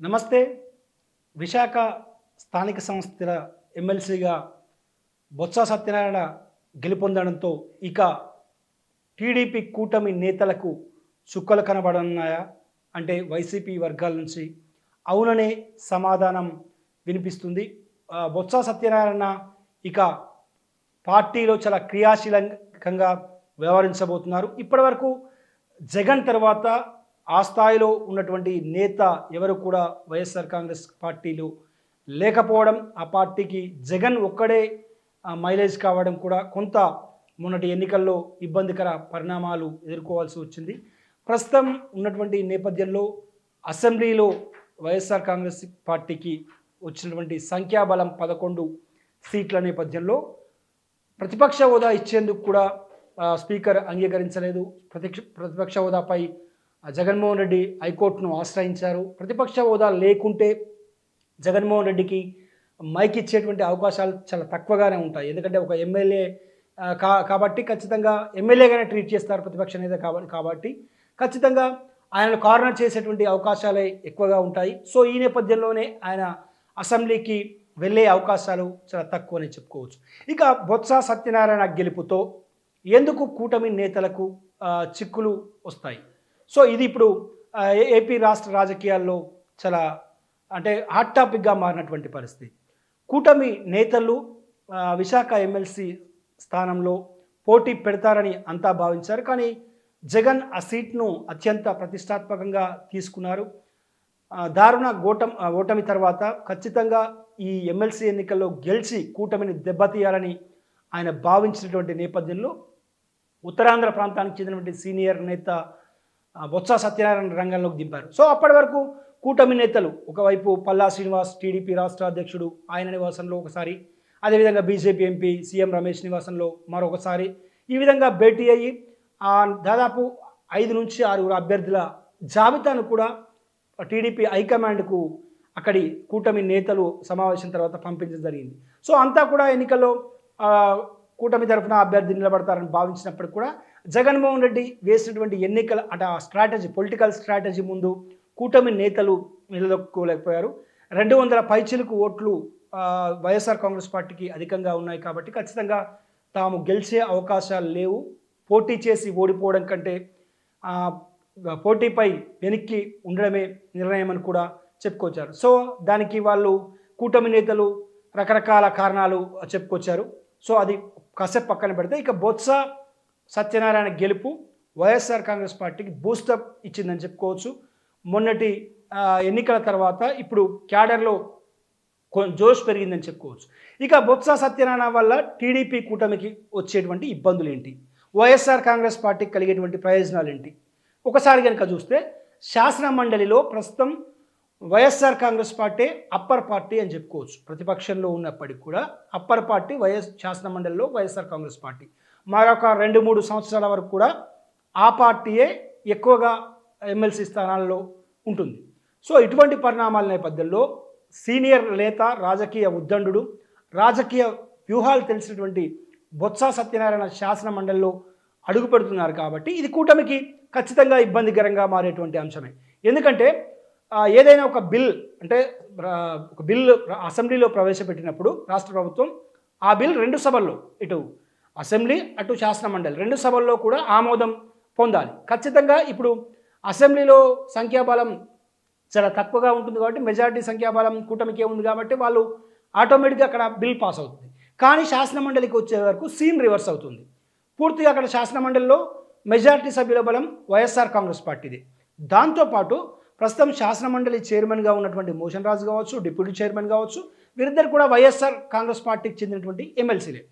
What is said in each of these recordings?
నమస్తే. విశాఖ స్థానిక సంస్థల ఎమ్మెల్సీగా బొత్స సత్యనారాయణ గెలుపొందడంతో ఇక టీడీపీ కూటమి నేతలకు చుక్కలు కనబడనున్నాయా? అంటే వైసీపీ వర్గాల నుంచి అవుననే సమాధానం వినిపిస్తుంది. బొత్స సత్యనారాయణ ఇక పార్టీలో చాలా క్రియాశీలకంగా వ్యవహరించబోతున్నారు. ఇప్పటివరకు జగన్ తర్వాత ఆ స్థాయిలో ఉన్నటువంటి నేత ఎవరు కూడా వైఎస్ఆర్ కాంగ్రెస్ పార్టీలో లేకపోవడం ఆ పార్టీకి జగన్ ఒక్కడే మైలేజ్ కావడం కూడా కొంత మొన్నటి ఎన్నికల్లో ఇబ్బందికర పరిణామాలు ఎదుర్కోవాల్సి వచ్చింది. ప్రస్తుతం ఉన్నటువంటి నేపథ్యంలో అసెంబ్లీలో వైఎస్ఆర్ కాంగ్రెస్ పార్టీకి వచ్చినటువంటి సంఖ్యాబలం పదకొండు సీట్ల నేపథ్యంలో ప్రతిపక్ష హోదా ఇచ్చేందుకు కూడా స్పీకర్ అంగీకరించలేదు. ప్రతిక్ష ప్రతిపక్ష హోదాపై జగన్మోహన్ రెడ్డి హైకోర్టును ఆశ్రయించారు. ప్రతిపక్ష హోదా లేకుంటే జగన్మోహన్ రెడ్డికి మైక్ ఇచ్చేటువంటి అవకాశాలు చాలా తక్కువగానే ఉంటాయి. ఎందుకంటే ఒక ఎమ్మెల్యే కా కాబట్టి ఖచ్చితంగా ఎమ్మెల్యేగానే ట్రీట్ చేస్తారు ప్రతిపక్ష నేత కాబట్టి కాబట్టి ఖచ్చితంగా ఆయనను కార్నర్ చేసేటువంటి అవకాశాలే ఎక్కువగా ఉంటాయి. సో ఈ నేపథ్యంలోనే ఆయన అసెంబ్లీకి వెళ్ళే అవకాశాలు చాలా తక్కువని చెప్పుకోవచ్చు. ఇక బొత్స సత్యనారాయణ గెలుపుతో ఎందుకు కూటమి నేతలకు చిక్కులు వస్తాయి? సో ఇది ఇప్పుడు ఏపీ రాష్ట్ర రాజకీయాల్లో చాలా అంటే హాట్ టాపిక్గా మారినటువంటి పరిస్థితి. కూటమి నేతలు విశాఖ ఎమ్మెల్సీ స్థానంలో పోటీ పెడతారని అంతా భావించారు. కానీ జగన్ ఆ సీట్ను అత్యంత ప్రతిష్టాత్మకంగా తీసుకున్నారు. దారుణ గోటం ఓటమి తర్వాత ఖచ్చితంగా ఈ ఎమ్మెల్సీ ఎన్నికల్లో గెలిచి కూటమిని దెబ్బతీయాలని ఆయన భావించినటువంటి నేపథ్యంలో ఉత్తరాంధ్ర ప్రాంతానికి చెందినటువంటి సీనియర్ నేత బొత్స సత్యనారాయణ రంగంలోకి దింపారు. సో అప్పటి వరకు కూటమి నేతలు ఒకవైపు పల్లా శ్రీనివాస్ టీడీపీ రాష్ట్ర అధ్యక్షుడు ఆయన నివాసంలో ఒకసారి అదేవిధంగా బీజేపీ ఎంపీ సీఎం రమేష్ నివాసంలో మరొకసారి. ఈ విధంగా భేటీ అయ్యి దాదాపు ఐదు నుంచి ఆరుగురు అభ్యర్థుల జాబితాను కూడా టీడీపీ హైకమాండ్కు అక్కడి కూటమి నేతలు సమావేశం తర్వాత పంపించడం జరిగింది. సో అంతా కూడా ఎన్నికల్లో కూటమి తరఫున అభ్యర్థి నిలబడతారని భావించినప్పటికి కూడా జగన్మోహన్ రెడ్డి వేసినటువంటి ఎన్నికల అంటే ఆ స్ట్రాటజీ పొలిటికల్ స్ట్రాటజీ ముందు కూటమి నేతలు నిలదొక్కోలేకపోయారు. రెండు వందల పైచిలకు ఓట్లు వైఎస్ఆర్ కాంగ్రెస్ పార్టీకి అధికంగా ఉన్నాయి కాబట్టి ఖచ్చితంగా తాము గెలిచే అవకాశాలు లేవు. పోటీ చేసి ఓడిపోవడం కంటే పోటీపై వెనక్కి ఉండడమే నిర్ణయం అని కూడా చెప్పుకొచ్చారు. సో దానికి వాళ్ళు కూటమి నేతలు రకరకాల కారణాలు చెప్పుకొచ్చారు. సో అది కాసేపు పక్కన పెడితే ఇక బొత్స సత్యనారాయణ గెలుపు వైఎస్ఆర్ కాంగ్రెస్ పార్టీకి బూస్టప్ ఇచ్చిందని చెప్పుకోవచ్చు. మొన్నటి ఎన్నికల తర్వాత ఇప్పుడు క్యాడర్లో జోష్ పెరిగిందని చెప్పుకోవచ్చు. ఇక బొత్స సత్యనారాయణ వల్ల టీడీపీ కూటమికి వచ్చేటువంటి ఇబ్బందులు ఏంటి వైఎస్ఆర్ కాంగ్రెస్ పార్టీకి కలిగేటువంటి ప్రయోజనాలు ఏంటి ఒకసారి కనుక చూస్తే శాసన మండలిలో ప్రస్తుతం YSR Congress party upper party అని చెప్పుకోవచ్చు. ప్రతిపక్షంలో ఉన్నప్పటికీ కూడా అప్పర్ పార్టీ వైఎస్ శాసన మండలిలో వైఎస్ఆర్ కాంగ్రెస్ పార్టీ. మరొక రెండు మూడు సంవత్సరాల వరకు కూడా ఆ పార్టీయే ఎక్కువగా ఎమ్మెల్సీ స్థానాల్లో ఉంటుంది. సో ఇటువంటి పరిణామాల నేపథ్యంలో సీనియర్ నేత రాజకీయ ఉద్దండు రాజకీయ వ్యూహాలు తెలిసినటువంటి బొత్స సత్యనారాయణ శాసన మండలిలో అడుగు పెడుతున్నారు కాబట్టి ఇది కూటమికి ఖచ్చితంగా ఇబ్బందికరంగా మారేటువంటి అంశమే. ఎందుకంటే ఏదైనా ఒక బిల్ అంటే ఒక బిల్ అసెంబ్లీలో ప్రవేశపెట్టినప్పుడు రాష్ట్ర ప్రభుత్వం ఆ బిల్ రెండు సభల్లో ఇటు అసెంబ్లీ అటు శాసన మండలి రెండు సభల్లో కూడా ఆమోదం పొందాలి. ఖచ్చితంగా ఇప్పుడు అసెంబ్లీలో సంఖ్యాబలం చాలా తక్కువగా ఉంటుంది కాబట్టి మెజారిటీ సంఖ్యాబలం కూటమికే ఉంది కాబట్టి వాళ్ళు ఆటోమేటిక్గా అక్కడ బిల్ పాస్ అవుతుంది. కానీ శాసనమండలికి వచ్చే వరకు సీన్ రివర్స్ అవుతుంది. పూర్తిగా అక్కడ శాసనమండలిలో మెజారిటీ సభ్యుల బలం వైఎస్ఆర్ కాంగ్రెస్ పార్టీది. దాంతోపాటు ప్రస్తుతం శాసనమండలి చైర్మన్గా ఉన్నటువంటి మోషన్ రాజు కావచ్చు డిప్యూటీ చైర్మన్ కావచ్చు వీరిద్దరు కూడా వైఎస్ఆర్ కాంగ్రెస్ పార్టీకి చెందినటువంటి ఎమ్మెల్సీలే.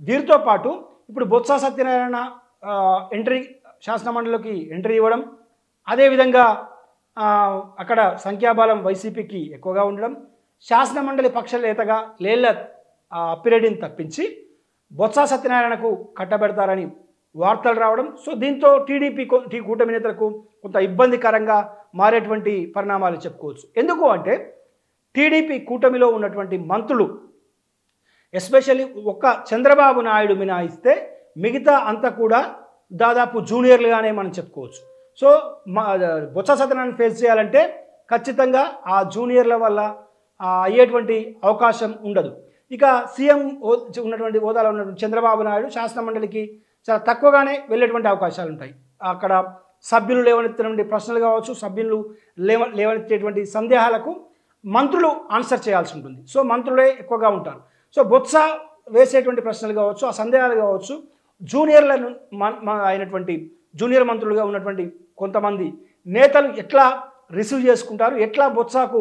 దీనితో పాటు ఇప్పుడు బొత్స సత్యనారాయణ ఎంట్రీ శాసన మండలికి ఎంట్రీ ఇవ్వడం అదేవిధంగా అక్కడ సంఖ్యాబలం వైసీపీకి ఎక్కువగా ఉండడం శాసనమండలి పక్షలేతగా పక్ష నేతగా లేళ్ళ అప్పిరెడ్డిని తప్పించి బొత్స సత్యనారాయణకు కట్టబెడతారని వార్తలు రావడం సో దీంతో టీడీపీ టీ కూటమి నేతలకు కొంత ఇబ్బందికరంగా మారేటువంటి పరిణామాలు చెప్పుకోవచ్చు. ఎందుకు అంటే టీడీపీ కూటమిలో ఉన్నటువంటి మంత్రులు ఎస్పెషల్లీ ఒక్క చంద్రబాబు నాయుడు మినాయిస్తే మిగతా అంతా కూడా దాదాపు జూనియర్లుగానే మనం చెప్పుకోవచ్చు. సో మా బొత్స సత్యనారాయణ ఫేస్ చేయాలంటే ఖచ్చితంగా ఆ జూనియర్ల వల్ల అయ్యేటువంటి అవకాశం ఉండదు. ఇక సీఎం ఉన్నటువంటి హోదాలో ఉన్నటువంటి చంద్రబాబు నాయుడు శాసన మండలికి చాలా తక్కువగానే వెళ్ళేటువంటి అవకాశాలు ఉంటాయి అక్కడ సభ్యులు లేవనెత్తినటువంటి ప్రశ్నలు కావచ్చు సభ్యులు లేవ లేవనెత్తేటువంటి సందేహాలకు మంత్రులు ఆన్సర్ చేయాల్సి ఉంటుంది. సో మంత్రులే ఎక్కువగా ఉంటారు. సో బొత్స వేసేటువంటి ప్రశ్నలు కావచ్చు ఆ సందేహాలు కావచ్చు జూనియర్లను అయినటువంటి జూనియర్ మంత్రులుగా ఉన్నటువంటి కొంతమంది నేతలు ఎట్లా రిసీవ్ చేసుకుంటారు ఎట్లా బొత్సాకు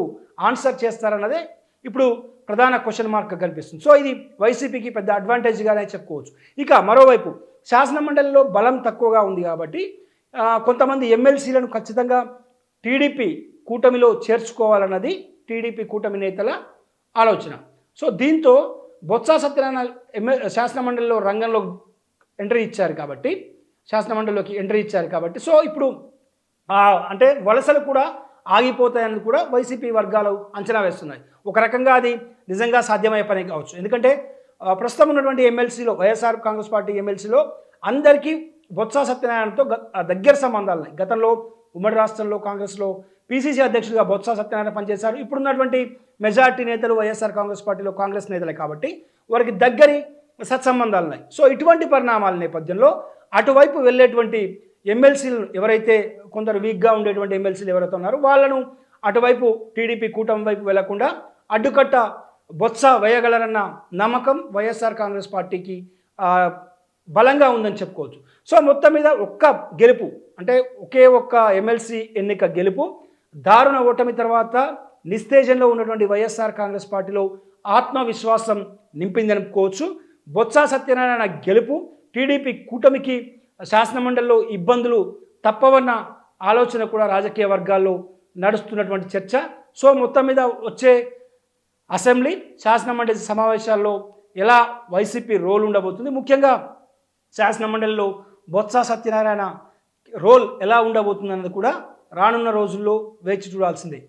ఆన్సర్ చేస్తారన్నదే ఇప్పుడు ప్రధాన క్వశ్చన్ మార్క్ కనిపిస్తుంది సో ఇది వైసీపీకి పెద్ద అడ్వాంటేజ్గానే చెప్పుకోవచ్చు. ఇక మరోవైపు శాసనమండలిలో బలం తక్కువగా ఉంది కాబట్టి కొంతమంది ఎమ్మెల్సీలను ఖచ్చితంగా టీడీపీ కూటమిలో చేర్చుకోవాలన్నది టీడీపీ కూటమి నేతల ఆలోచన. సో దీంతో బొత్స సత్యనారాయణ ఎమ్మె శాసనమండలిలో రంగంలో ఎంట్రీ ఇచ్చారు కాబట్టి శాసనమండలిలోకి ఎంట్రీ ఇచ్చారు కాబట్టి సో ఇప్పుడు అంటే వలసలు కూడా ఆగిపోతాయని కూడా వైసీపీ వర్గాలు అంచనా వేస్తున్నాయి. ఒక రకంగా అది నిజంగా సాధ్యమయ్యే పని కావచ్చు. ఎందుకంటే ప్రస్తుతం ఉన్నటువంటి ఎమ్మెల్సీలో వైఎస్ఆర్ కాంగ్రెస్ పార్టీ ఎమ్మెల్సీలో అందరికీ బొత్స సత్యనారాయణతో గ- దగ్గర సంబంధాలు ఉన్నాయి. గతంలో ఉమ్మడి రాష్ట్రంలో కాంగ్రెస్లో పీసీసీ అధ్యక్షుడిగా బొత్స సత్యనారాయణ పనిచేశారు. ఇప్పుడున్నటువంటి మెజార్టీ నేతలు వైఎస్ఆర్ కాంగ్రెస్ పార్టీలో కాంగ్రెస్ నేతలే కాబట్టి వారికి దగ్గరి సత్సంబంధాలు ఉన్నాయి. సో ఇటువంటి పరిణామాల నేపథ్యంలో అటువైపు వెళ్ళేటువంటి ఎమ్మెల్సీలు ఎవరైతే కొందరు వీక్గా ఉండేటువంటి ఎమ్మెల్సీలు ఎవరైతే ఉన్నారో వాళ్ళను అటువైపు టీడీపీ కూటమి వైపు వెళ్ళకుండా అడ్డుకట్ట బొత్స వేయగలరన్న నమ్మకం వైఎస్ఆర్ కాంగ్రెస్ పార్టీకి బలంగా ఉందని చెప్పుకోవచ్చు. సో మొత్తం మీద ఒక్క గెలుపు అంటే ఒకే ఒక్క ఎమ్మెల్సీ ఎన్నిక గెలుపు దారుణ ఓటమి తర్వాత నిస్తేజంలో ఉన్నటువంటి వైఎస్ఆర్ కాంగ్రెస్ పార్టీలో ఆత్మవిశ్వాసం నింపిందని చెప్పుకోవచ్చు. బొత్స సత్యనారాయణ గెలుపు టీడీపీ కూటమికి శాసనమండలిలో ఇబ్బందులు తప్పవన్న ఆలోచన కూడా రాజకీయ వర్గాల్లో నడుస్తున్నటువంటి చర్చ. సో మొత్తం మీద వచ్చే అసెంబ్లీ శాసనమండలి సమావేశాల్లో ఎలా వైసీపీ రోల్ ఉండబోతుంది? ముఖ్యంగా శాసనమండలిలో బొత్స సత్యనారాయణ రోల్ ఎలా ఉండబోతుంది అన్నది కూడా రానున్న రోజుల్లో వేచి చూడాల్సిందే.